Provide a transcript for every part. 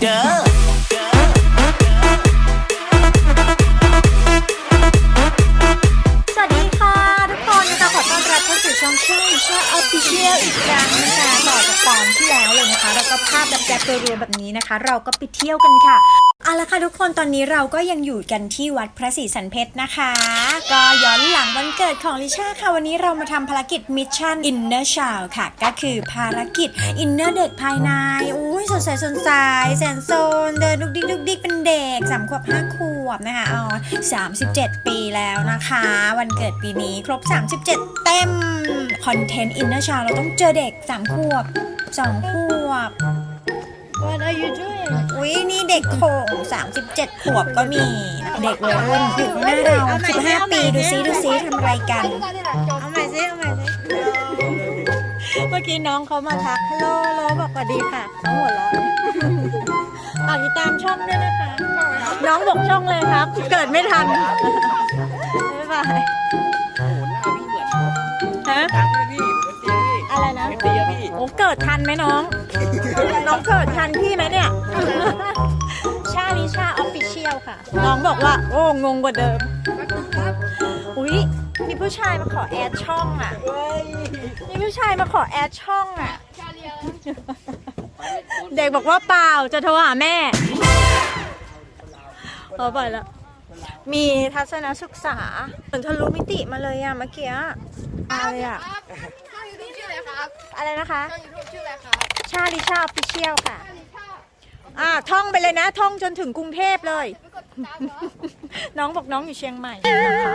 เด้อสวัสดีค่ะทุกคนนะคะขอต้อนรับเข้าสู่ช่องช่องชาออฟฟิเชียลอีกครั้งนะคะต่อจากตอนที่แล้วเลยนะคะ เราก็ภาพแบบแจกตัวรวมแบบนี้นะคะ เราก็ไปเที่ยวกันค่ะ เอาละค่ะทุกคนตอนนี้เราก็ยังอยู่กันที่วัดพระศรีสันเพชรนะคะ ก็ย้อนหลังวันเกิดของลิชาค่ะ วันนี้เรามาทำภารกิจมิชชั่น Inner Child ค่ะ ก็คือภารกิจ Inner เด็กภายในอุ้ยสดใสสดใสแสนโซนเดินดุกดิกดุกดิกเป็นเด็กสามขวบห้าขวบนะคะอ๋อ37ปีแล้วนะคะ วันเกิดปีนี้ครบ 37 เต็มคอนเทนต์ Inner Child เราต้องเจอเด็ก3ขวบ2ขวบ What are you doing? อุ้ยนี่เด็กโขง37 ขวบก็มี เด็กวัยรุ่นอยู่ข้างหน้าเรา15 ปีดูซิดูซิทำอะไรกัน เอาใหม่สิเอาใหม่สิเมื่อกี้น้องเขามาทักฮัลโหลฮัลโหลบอกสวัสดีค่ะเขาหัวเราะฝากติดตามช่องด้วยนะคะ น้องบอกช่องเลยครับ เกิดไม่ทัน บ๊ายบายฮะ อะไรนะโอ้เกิดทันไหมน้อง น้องเกิดทันพี่ไหมเนี่ย ชาลิชาออฟฟิเชียลค่ะ น้องบอกว่า โอ้ งงกว่าเดิม อุ๊ย มีผู้ชายมาขอแอดช่องอะ มีผู้ชายมาขอแอดช่องอะ เด็กบอกว่าเปล่าจะโทรหาแม่เออไปแล้วมีทัศนศึกษาเหมือนทะลุมิติมาเลยอะเมื่อกี้อะไรอะ ครับอะไรนะคะช่องยูทูบชื่ออะไรครับชาลิชาออฟฟิเชียลค่ะ อ่าท่องไปเลยนะ ท่องจนถึงกรุงเทพเลยน้องบอกน้องอยู่เชียงใหม่นะคะ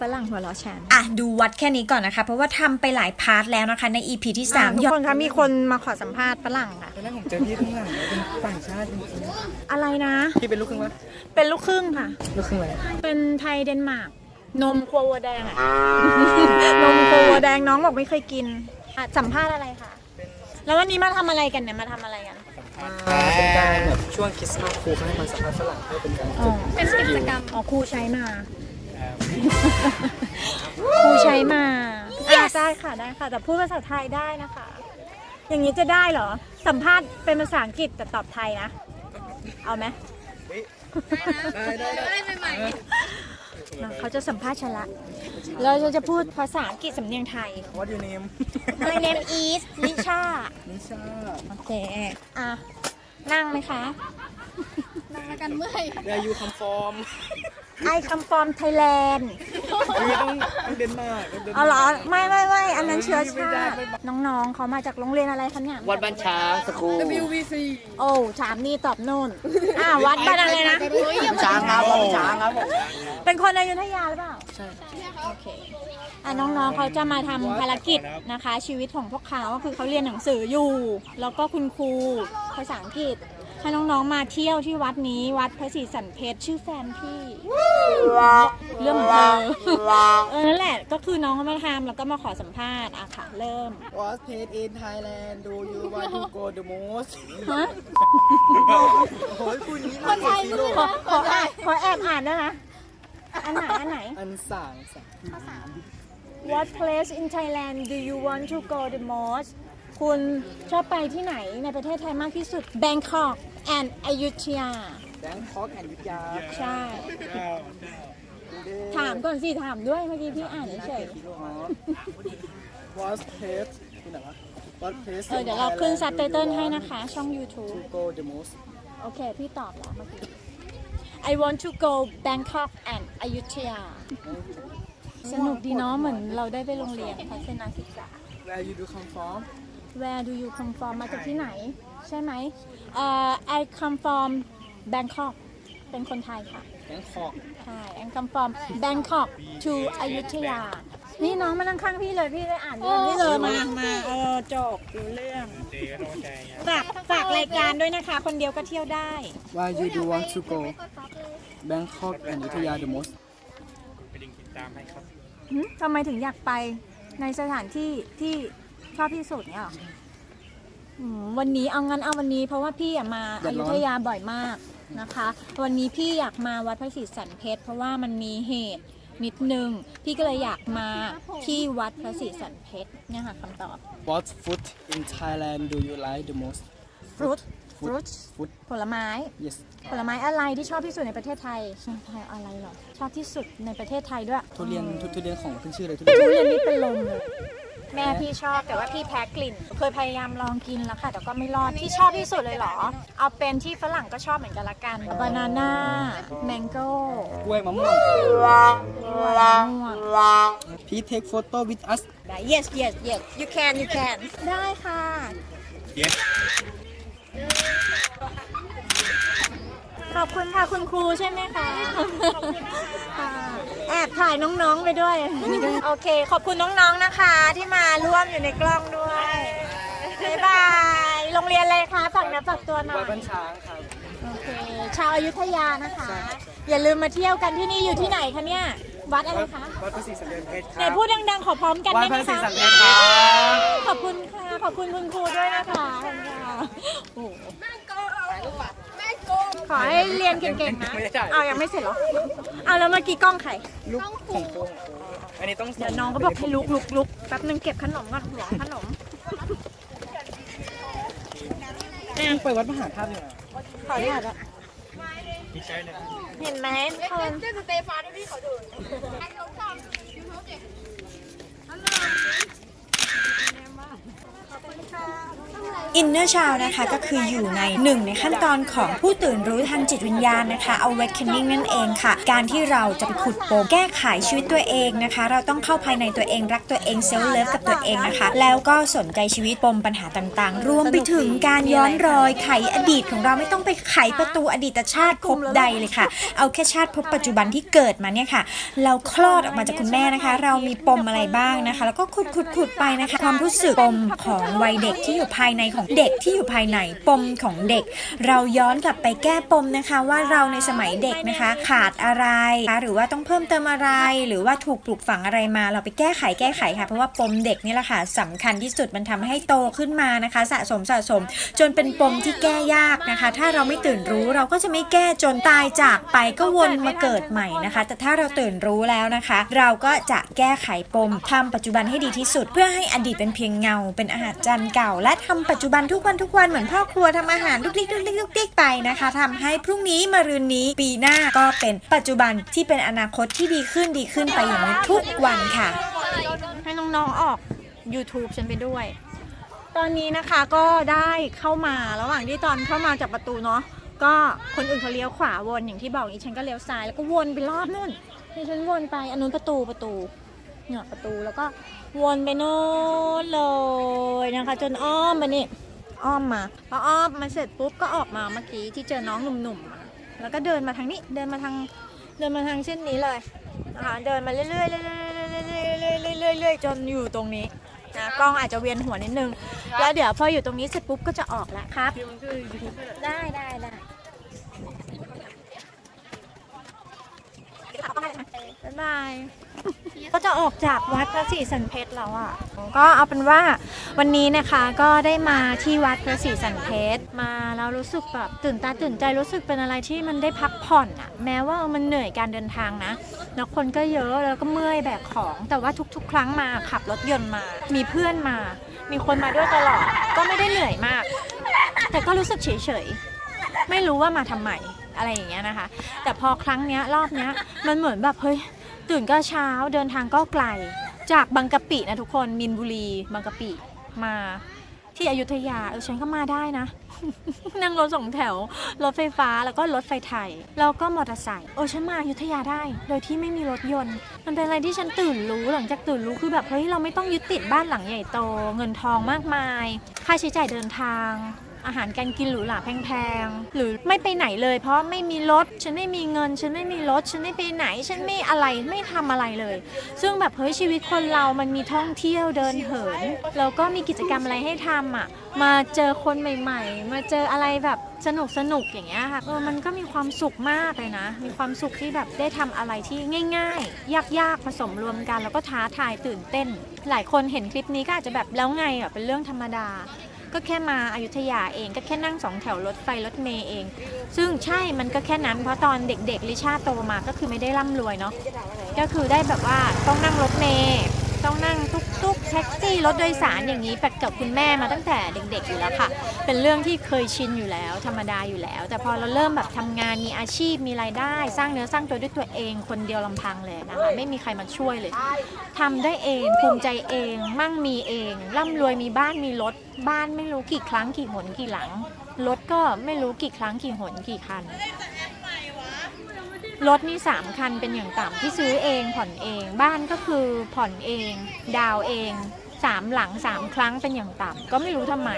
ฝรั่งหัวเราะฉัน อะดูวัดแค่นี้ก่อนนะคะ เพราะว่าทำไปหลายพาร์ทแล้วนะคะ ใน EP ที่3ทุกคนคะมีคนมาขอสัมภาษณ์ฝรั่งค่ะ ตอนแรกผมเจอพี่ข้างหลังแล้วเป็นต่างชาติจริงอะไรนะ ๆพี่เป็นลูกครึ่งปะเป็นลูกครึ่งค่ะ ลูกครึ่งอะไรเป็นไทยเดนมาร์ก นมโควัวแดงอะ นมโควัวแดงน้องบอกไม่เคยกินอะสัมภาษณ์อะไรคะแล้ววันนี้มาทำอะไรกันเนี่ยมาทำอะไรกันมาเป็นการแบบช่วงคริสต์มาสครูเขาให้มาสัมภาษณ์ฝรั่งให้เป็นการฝึกเป็นกิจกรรมอ๋อครูใช้มา ครูใช้มาอะได้ค่ะได้ค่ะ แต่พูดภาษาไทยได้นะคะ อย่างนี้จะได้เหรอ สัมภาษณ์เป็นภาษาอังกฤษแต่ตอบไทยนะ เอาไหม ได้ได้ได้ได้ใหม่ เขาจะสัมภาษณ์ฉันละเราจะพูดภาษาอังกฤษสำเนียงไทยวัดยูเนม My name is ลิชา นิชา โอเค อะ นั่งไหมคะ ๆนั่งแล้วกันเมื่อยแวร์ยูคัมฟอร์ม I come from Thailand คือต้องต้องเดนมาร์กต้องเดนเอามาเหรอร์กไม่ไม่ไม่อันนั้นเชื้อไม่ชาได้ติไม่ได้น้องๆเขามาจากโรงเรียนอะไรคะเนี่ยวัดบ้านช้างสกู WVC โอ้ถามนี่ตอบโน่นอ่าวัดบ้านอะไรนะ ช้างครับวัดช้างครับผม เป็นคนอยุธยาหรือเปล่า ใช่โอเคอะน้องๆเขาจะมาทำภารกิจนะคะ ชีวิตของพวกเขาก็คือเขาเรียนหนังสืออยู่ แล้วก็คุณครูภาษาอังกฤษ ให้น้องๆมาเที่ยวที่วัดนี้วัดพระศรีสันเพชรชื่อแฟนพี่ เรื่องของเธอเออนั่นแหละก็คือน้องเขามาทำแล้วก็มาขอสัมภาษณ์อะค่ะเริ่มวัดเพจอินไทยแลนด์ดูยูวันทูโกเดอะมสฮะโอ้ยคุณนี้คนไทยขอขอแอบขอแอบอ่านด้วยนะอันไหนอันไหน อันสั่งสั่ง What place in Thailand do you want to go the most คุณชอบไปที่ไหนในประเทศไทยมากที่สุด Bangkok and Ayutthaya แบงคอกแอนด์วิทยาใช่ ถามก่อนสิ ถามด้วยเมื่อกี้พี่อ่านเฉยวัดเพจที่ไหนวะวัดเพจๆเออเดี๋ยวเราขึ้นซับไตเติลให้นะคะ ช่อง YouTube ทูโกเดอะมสโอเค พี่ตอบแล้วเมื่อกี้ I want to go Bangkok and Ayutthaya สนุกดีเนาะเหมือนเราได้ไปโรงเรียนพัฒนาศึกษาแวร์ยูดูคัมฟอร์ม Where do you come from มาจากที่ไหน ใช่ไหมเอ่อ I come from Bangkok เป็นคนไทยค่ะ แบงคอกใช่ I come from Bangkok to Ayutthaya นี่น้องมานั่งข้างพี่เลย พี่ได้อ่านเรื่องนี้เลยมามาเออจบดูเรื่องฝากฝากรายการด้วยนะคะ คนเดียวก็เที่ยวได้ว่า you do want to go Bangkok and วิทยา the most หึทำไมถึงอยากไปในสถานที่ที่ชอบที่สุดเนี่ยหรอ อืมวันนี้เอางั้นเอาวันนี้เพราะว่าพี่อะมาเดืออดร้ยุอน ธยาบ่อยมากนะคะ วันนี้พี่อยากมาวัดพระศรีสันเพชรเพราะว่ามันมีเหตุนิดนึงพี่ก็เลยอยากมาที่วัดพระศรีสันเพชรเนี่ยค่ะคำตอบ What food in Thailand do you like the most ฟรุตฟ fruits Fruit ผลไม้ yes ผลไม้อะไรที่ชอบที่สุดในประเทศไทยใช่ไทยอะไรเหรอชอบที่สุดในประเทศไทยด้วยทุเรียนทุทุเรียนของขึ้นชื่อเลยทุทุเรียนเรียนนี่เป็นลมเลย แม่พี่ชอบแต่ว่าพี่แพ้กลิ่น เคยพยายามลองกินแล้วค่ะ แต่ก็ไม่รอดที่ชอบที่สุดเลยเหรอ เอาเป็นที่ฝรั่งก็ชอบเหมือนกันละกันบานาน่าแมงโก้กล้วยมะม่วงม่วง please take photo with us ได้ yes yes yes you can you can ได้ค่ะ yes ขอบคุณค่ะคุณครูใช่ไหมคะค่ะแอบถ่ายน้องๆไปด้วย โอเค ขอบคุณน้องๆนะคะที่มาร่วมอยู่ในกล้องด้วยบ๊ายบาย โรงเรียนอะไรคะฝากเนื้อฝากตัวหน่อวัดยบ้านช้างครับ โอเค ชาวอยุธยานะคะ อย่าลืมมาเที่ยวกันที่นี่อยู่ที่ไหนคะเนี่ย วัดอะไรคะ วัดพระศรีสันเด็จเพชรคไหนรับพูดดังๆ ขอพร้อมกันวัดได้พไหมระศรีคะ สันเพชรครับ ขอบคุณค่ะ ขอบคุณคุณครูด้วยนะคะขอบคุณค่ะโอ้โห ขอให้เรียนเก่งๆนะเอายังไม่เสร็จเหรอเอาแล้วเมื่อกี้กล้องใครล้องโป้อันนี้ต้องเดี๋ยวน้องก็บอกให้ลุกลุกลุกแป๊บนึงเก็บขนมก่อนหัวขนมไปวัดมหาธาตุเลยขออนุญาตอะเห็นไหมคนเจ้าสเตฟานพี่ขอดูเขาดูขอบคุณค่ะ นเนอร์ชาวนะคะก็คืออยู่ในหนึ่งในขั้นตอนของผู้ตื่นรู้ทางจิตวิญญาณนะคะ awakening นั่นเองค่ะ การที่เราจะไปขุดโปมแก้ไขชีวิตตัวเองนะคะ เราต้องเข้าภายในตัวเองรักตัวเองเซลฟ์เลิฟกับตัวเองนะคะ แล้วก็สนใจชีวิตปมปัญหาต่างๆ รวมไปถึงการย้อนรอยไขอดีตของเราไม่ต้องไปไขประตูอดีตชาติภพใดเลยค่ะ เอาแค่ชาติภพปัจจุบันที่เกิดมาเนี่ยค่ะ เราคลอดออกมาจากคุณแม่นะคะ เรามีปมอะไรบ้างนะคะ แล้วก็ขุดขุดขุดไปนะคะ ความรู้สึกปมของวัยเด็กที่อยู่ภายายในของเด็กที่อยู่ภายในปมของเด็ก เราย้อนกลับไปแก้ปมนะคะว่าเราในสมัยเด็กนะคะ ขาดอะไรหรือว่าต้องเพิ่มเติมอะไร หรือว่าถูกปลูกฝังอะไรมา เราไปแก้ไขแก้ไขค่ะเพราะว่าปมเด็กนี่แหละค่ะสำคัญที่สุดมันทำให้โตขึ้นมานะคะ สะสมสะสม จนเป็นปมที่แก้ยากนะคะ ถ้าเราไม่ตื่นรู้เราก็จะไม่แก้จนตายจากไปก็วนมาเกิดใหม่นะคะ แต่ถ้าเราตื่นรู้แล้วนะคะ เราก็จะแก้ไขปมทำปัจจุบันให้ดีที่สุด เพื่อให้อดีตเป็นเพียงเงา เป็นอาหารจานเก่าและทำปัจจุบันทุกวันทุกวันเหมือนพ่อครัวทำอาหารทุกลิกทุกลิกทุกลิกไปนะคะทำให้พรุ่งนี้มะรืนนี้ปีหน้าก็เป็นปัจจุบันที่เป็นอนาคตที่ดีขึ้นดีขึ้นไปอย่างนี้ทุกวันค่ะ ให้น้องๆออก YouTube ฉันไปด้วย ตอนนี้นะคะก็ได้เข้ามาระหว่างที่ตอนเข้ามาจากประตูเนาะก็คนอื่นเขาเลี้ยวขวาวนอย่างที่บอกอีฉันก็เลี้ยวซ้ายแล้วก็วนไปรอบนู่นนี่ฉันวนไปอันนู้นประตูประตู เนี่ยประตูแล้วก็วนไปโน่นเลยนะคะ จนอ้อมมานี่อ้อมมาพออ้อมมาเสร็จปุ๊บก็ออกมาเมื่อกี้ที่เจอน้องหนุ่มๆแล้วก็เดินมาทางนี้เดินมาทางเดินมาทางเส้นนี้เลยนะคะเดินมาเรื่อยๆเรื่อยๆเรื่อยๆเรื่อยๆเรื่อยๆจนอยู่ตรงนี้นะกล้องอาจจะเวียนหัวนิดนึง แล้วเดี๋ยวพออยู่ตรงนี้เสร็จปุ๊บก็จะออกแล้วครับ ได้ได้ได้บ๊ายบาย ก็จะออกจากวัดพระศรีสันเพชรแล้วอะ ก็เอาเป็นว่าวันนี้นะคะก็ได้มาที่วัดพระศรีสันเพชรมาแล้วรู้สึกแบบตื่นตาตื่นใจรู้สึกเป็นอะไรที่มันได้พักผ่อนอะ แม้ว่ามันเหนื่อยการเดินทางนะแล้วคนก็เยอะแล้วก็เมื่อยแบกของ แต่ว่าทุก ๆ ครั้งมาขับรถยนต์มา มีเพื่อนมา มีคนมาด้วยตลอด ก็ไม่ได้เหนื่อยมาก แต่ก็รู้สึกเฉยๆไม่รู้ว่ามาทำไมอะไรอย่างเงี้ยนะคะ แต่พอครั้งเนี้ยรอบเนี้ยมันเหมือนแบบเฮ้ย ตื่นก็เช้าเดินทางก็ไกล จากบางกะปินะทุกคนมินบุรีบางกะปิมาที่อยุธยาเออฉันก็มาได้นะ นั่งรถสองแถว รถไฟฟ้าแล้วก็รถไฟไทย แล้วก็มอเตอร์ไซค์เออฉันมาอยุธยาได้ โดยที่ไม่มีรถยนต์ มันเป็นอะไรที่ฉันตื่นรู้หลังจากตื่นรู้คือแบบเฮ้ยเราไม่ต้องยึดติดบ้านหลังใหญ่โต เงินทองมากมาย ค่าใช้จ่ายเดินทาง อาหารการกินหรูหราแพงๆ หรือไม่ไปไหนเลย เพราะไม่มีรถ ฉันไม่มีเงิน ฉันไม่มีรถ ฉันไม่ไปไหน ฉันไม่อะไร ไม่ทำอะไรเลย ซึ่งแบบเฮ้ยชีวิตคนเรามันมีท่องเที่ยวเดินเหิน แล้วก็มีกิจกรรมอะไรให้ทำอะ มาเจอคนใหม่ ๆ มาเจออะไรแบบสนุกสนุกอย่างเงี้ยค่ะ เออ มันก็มีความสุขมากเลยนะ มีความสุขที่แบบได้ทำอะไรที่ง่าย ๆ ยากๆ ผสมรวมกัน แล้วก็ท้าทายตื่นเต้น หลายคนเห็นคลิปนี้ก็อาจจะแบบแล้วไงอะ เป็นเรื่องธรรมดา ก็แค่มาอายุทยาเองก็แค่นั่งสองแถวรถไฟรถเมย์เอง ซึ่งใช่มันก็แค่นั้นเพราะตอนเด็กๆลิชาโตมาก็คือไม่ได้ร่ำรวยเนาะก็คือได้แบบว่าต้องนั่งรถเมย์ ต้องนั่งตุ๊กตุ๊กแท็กซี่รถโดยสารอย่างนี้ไปกับคุณแม่มาตั้งแต่เด็กๆอยู่แล้วค่ะ เป็นเรื่องที่เคยชินอยู่แล้ว ธรรมดาอยู่แล้ว แต่พอเราเริ่มแบบทำงานมีอาชีพมีรายได้ สร้างเนื้อสร้างตัวด้วยตัวเอง คนเดียวลำพังเลยนะคะไม่มีใครมาช่วยเลยทำได้เองภูมิใจเอง มั่งมีเอง ร่ำรวยมีบ้านมีรถบ้านไม่รู้กี่ครั้งกี่หนกี่หลังรถก็ไม่รู้กี่ครั้งกี่หนกี่คัน รถนี่สามคันเป็นอย่างต่ำที่ซื้อเองผ่อนเองบ้านก็คือผ่อนเอง ดาวเองสามหลังสามครั้งเป็นอย่างต่ำก็ไม่รู้ทำไม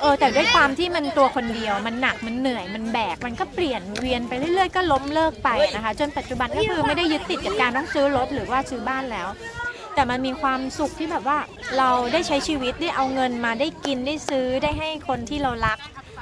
เออแต่ด้วยความที่มันตัวคนเดียว มันหนักมันเหนื่อยมันแบก มันก็เปลี่ยนเวียนไปเรื่อยๆ ก็ล้มเลิกไปนะคะ จนปัจจุบันก็คือไม่ได้ยึดติดกับการต้องซื้อรถหรือว่าซื้อบ้านแล้ว แต่มันมีความสุขที่แบบว่าเราได้ใช้ชีวิตได้เอาเงินมาได้กินได้ซื้อได้ให้คนที่เรารัก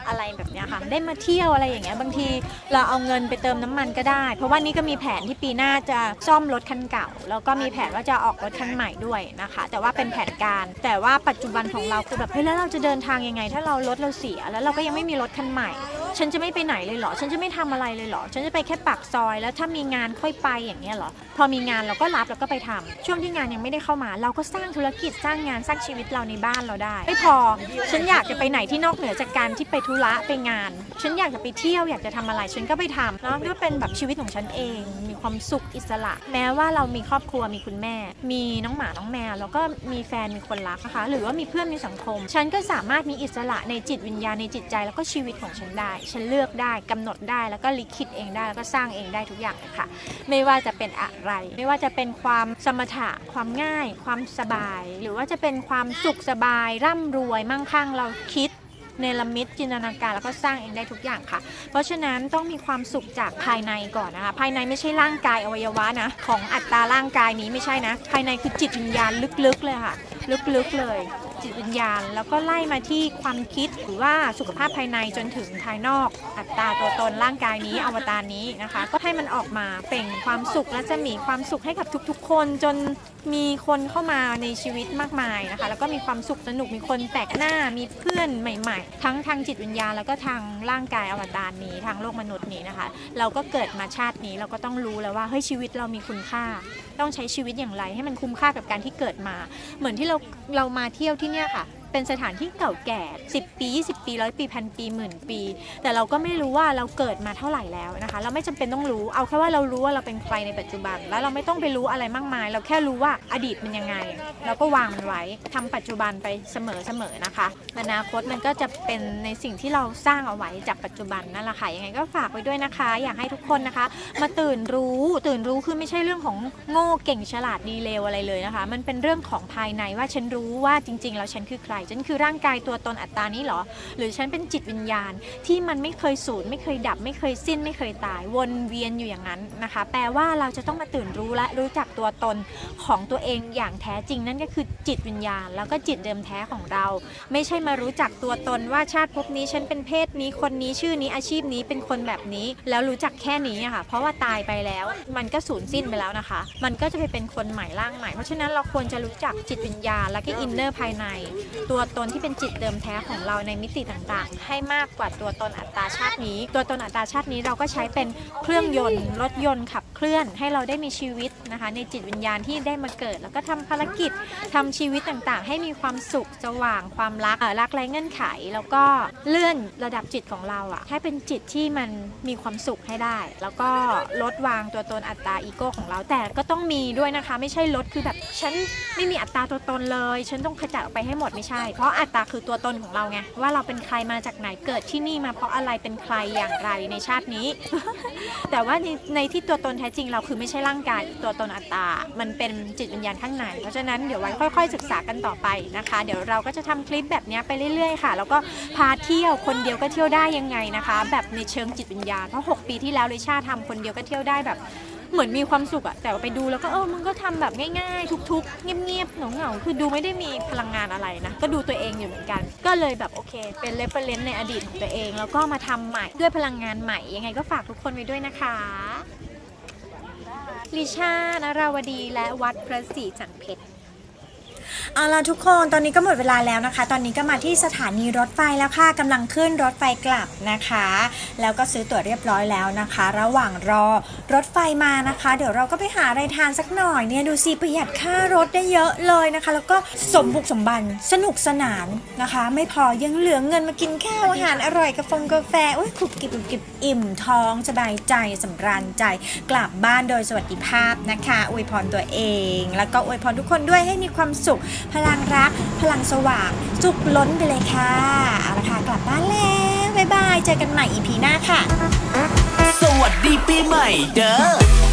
อะไรแบบเนี้ยค่ะ ได้มาเที่ยวอะไรอย่างเงี้ยบางทีเราเอาเงินไปเติมน้ำมันก็ได้ เพราะว่านี่ก็มีแผนที่ปีหน้าจะซ่อมรถคันเก่า แล้วก็มีแผนว่าจะออกรถคันใหม่ด้วยนะคะ แต่ว่าเป็นแผนการ แต่ว่าปัจจุบันของเราคือแบบเฮ้ยแล้วเราจะเดินทางยังไง ถ้าเรารถเราเสียแล้วเราก็ยังไม่มีรถคันใหม่ ฉันจะไม่ไปไหนเลยเหรอ ฉันจะไม่ทำอะไรเลยเหรอ ฉันจะไปแค่ปากซอย แล้วถ้ามีงานค่อยไปอย่างเงี้ยเหรอ พอมีงานเราก็รับแล้วก็ไปทำช่วงที่งานยังไม่ได้เข้ามา เราก็สร้างธุรกิจสร้างงานสร้างชีวิตเราในบ้านเราได้ ไม่พอ ฉันอยากจะไปไหนที่นอกเหนือจากการที่ไปธุระไปงาน ฉันอยากจะไปเที่ยวอยากจะทำอะไร ฉันก็ไปทำเนาะก็เป็นแบบชีวิตของฉันเอง มีความสุขอิสระ แม้ว่าเรามีครอบครัวมีคุณแม่ มีน้องหมาน้องแมว แล้วก็มีแฟนมีคนรักนะคะ หรือว่ามีเพื่อนมีสังคม ฉันก็สามารถมีอิสระในจิตวิญญาณในจิตใจแล้วก็ชีวิตของฉันได้ฉันเลือกได้กำหนดได้แล้วก็ลิขิตเองได้แล้วก็สร้างเองได้ทุกอย่างเลยค่ะ ไม่ว่าจะเป็นอะไร ไม่ว่าจะเป็นความสมถะความง่าย ความสบาย หรือว่าจะเป็นความสุขสบาย ร่ำรวยมั่งคั่งเราคิดเนรมิตจินตนาการแล้วก็สร้างเองได้ทุกอย่างค่ะ เพราะฉะนั้นต้องมีความสุขจากภายในก่อนนะคะ ภายในไม่ใช่ร่างกายอวัยวะนะ ของอัตราร่างกายนี้ไม่ใช่นะ ภายในคือจิตวิญญาณลึกๆเลยค่ะ ลึกๆเลย จิตวิญญาณ แล้วก็ไล่มาที่ความคิดหรือว่าสุขภาพภายในจนถึงภายนอก อัตราตัวตนร่างกายนี้อวตารนี้นะคะ ก็ให้มันออกมาเป่งความสุขและจะมีความสุขให้กับทุกๆ คนจนมีคนเข้ามาในชีวิตมากมายนะคะ แล้วก็มีความสุขสนุกมีคนแปลกหน้ามีเพื่อนใหม่ ๆ ทั้งทางจิตวิญญาณแล้วก็ทางร่างกายอวตารนี้ทางโลกมนุษย์นี้นะคะ เราก็เกิดมาชาตินี้เราก็ต้องรู้แล้วว่าเฮ้ยชีวิตเรามีคุณค่า ต้องใช้ชีวิตอย่างไร ให้มันคุ้มค่ากับการที่เกิดมา เหมือนที่เราเรามาเที่ยวที่เนี่ยค่ะ เป็นสถานที่เก่าแก่ 10 ปี 20 ปีร้อยปีพันปีหมื่นปี แต่เราก็ไม่รู้ว่าเราเกิดมาเท่าไหร่แล้วนะคะ เราไม่จำเป็นต้องรู้เอาแค่ว่าเรารู้ว่าเราเป็นใครในปัจจุบัน แล้วเราไม่ต้องไปรู้อะไรมากมาย เราแค่รู้ว่าอดีตมันยังไง เราก็วางมันไว้ทำปัจจุบันไปเสมอๆนะคะอนาคตมันก็จะเป็นในสิ่งที่เราสร้างเอาไว้จากปัจจุบันนั่นแหละค่ะยังไงก็ฝากไว้ด้วยนะคะ อยากให้ทุกคนนะคะ มาตื่นรู้ตื่นรู้คือไม่ใช่เรื่องของโง่เก่งฉลาดดีเลวอะไรเลยนะคะ มันเป็นเรื่องของภายในว่าฉันรู้ว่าจริง ๆ แล้วฉันคือใครฉันคือร่างกายตัวตนอัตตานี้เหรอ หรือฉันเป็นจิตวิญญาณที่มันไม่เคยสูญไม่เคยดับ ไม่เคยสิ้นไม่เคยตาย วนเวียนอยู่อย่างนั้นนะคะ แปลว่าเราจะต้องมาตื่นรู้และรู้จักตัวตนของตัวเองอย่างแท้จริงนั่นก็คือจิตวิญญาณ แล้วก็จิตเดิมแท้ของเรา ไม่ใช่มารู้จักตัวตนว่าชาติภพนี้ฉันเป็นเพศนี้คนนี้ชื่อนี้อาชีพนี้เป็นคนแบบนี้ แล้วรู้จักแค่นี้ค่ะ เพราะว่าตายไปแล้วมันก็สูญสิ้นไปแล้วนะคะ มันก็จะไปเป็นคนใหม่ร่างใหม่ เพราะฉะนั้นเราควรจะรู้จักจิตวิญญาณ และก็อินเนอร์ภายในตัวตนที่เป็นจิตเดิมแท้ของเราในมิติต่างๆ ให้มากกว่าตัวตนอัตตาชาตินี้ ตัวตนอัตตาชาตินี้เราก็ใช้เป็นเครื่องยนต์รถยนต์ขับเคลื่อนให้เราได้มีชีวิตนะคะ ในจิตวิญญาณที่ได้มาเกิด แล้วก็ทำภารกิจทำชีวิตต่างๆ ให้มีความสุขสว่างความรักรักไร้เงื่อนไข แล้วก็เลื่อนระดับจิตของเราอะให้เป็นจิตที่มันมีความสุขให้ได้ แล้วก็ลดวางตัวตนอัตตาอีโก้ของเราแต่ก็ต้องมีด้วยนะคะ ไม่ใช่ลดคือแบบฉันไม่มีอัตตาตัวตนเลย ฉันต้องขจัดออกไปให้หมดไม่ใช่เพราะอัตตาคือตัวตนของเราไงว่าเราเป็นใครมาจากไหนเกิดที่นี่มาเพราะอะไรเป็นใครอย่างไรในชาตินี้ แต่ว่าในในที่ตัวตนแท้จริงเราคือไม่ใช่ร่างกายตัวตนอัตตา มันเป็นจิตวิญญาณข้างใน เพราะฉะนั้นเดี๋ยวไว้ค่อย ๆ ศึกษากันต่อไปนะคะ เดี๋ยวเราก็จะทำคลิปแบบนี้ไปเรื่อยๆค่ะ แล้วก็พาเที่ยวคนเดียวก็เที่ยวได้ยังไงนะคะ แบบในเชิงจิตวิญญาณเพราะ 6 ปีที่แล้วลิชาทำคนเดียวก็เที่ยวได้แบบ เหมือนมีความสุขอะแต่ว่าไปดูแล้วก็เออมึงก็ทำแบบง่ายๆ ทุกๆ เงียบๆเหงาๆคือดูไม่ได้มีพลังงานอะไรนะ ก็ดูตัวเองอยู่เหมือนกัน ก็เลยแบบโอเค เป็นเรฟเฟรนซ์ในอดีตของตัวเอง แล้วก็มาทำใหม่ด้วยพลังงานใหม่ ยังไงก็ฝากทุกคนไว้ด้วยนะคะลิชานาราวดีและวัดพระศรีจันเพชร เอาล่ะทุกคนตอนนี้ก็หมดเวลาแล้วนะคะ ตอนนี้ก็มาที่สถานีรถไฟแล้วค่ะกำลังขึ้นรถไฟกลับนะคะ แล้วก็ซื้อตั๋วเรียบร้อยแล้วนะคะ ระหว่างรอรถไฟมานะคะ เดี๋ยวเราก็ไปหาอะไรทานสักหน่อยเนี่ยดูสิประหยัดค่ารถได้เยอะเลยนะคะ แล้วก็สมบุกสมบันสนุกสนานนะคะ ไม่พอยังเหลือเงินมากินข้าวอาหารอร่อยกาแฟกาแฟอุ้ยกรุบกิบขุดกิบอิ่มท้องสบายใจสำราญใจกลับบ้านโดยสวัสดิภาพนะคะอวยพรตัวเอง แล้วก็อวยพรทุกคนด้วยให้มีความสุขพลังรัก พลังสว่าง จุกล้นไปเลยค่ะ เอาละค่ะ กลับบ้านแล้ว บ๊ายบาย เจอกันใหม่ EP หน้าค่ะ สวัสดีปีใหม่เด้อ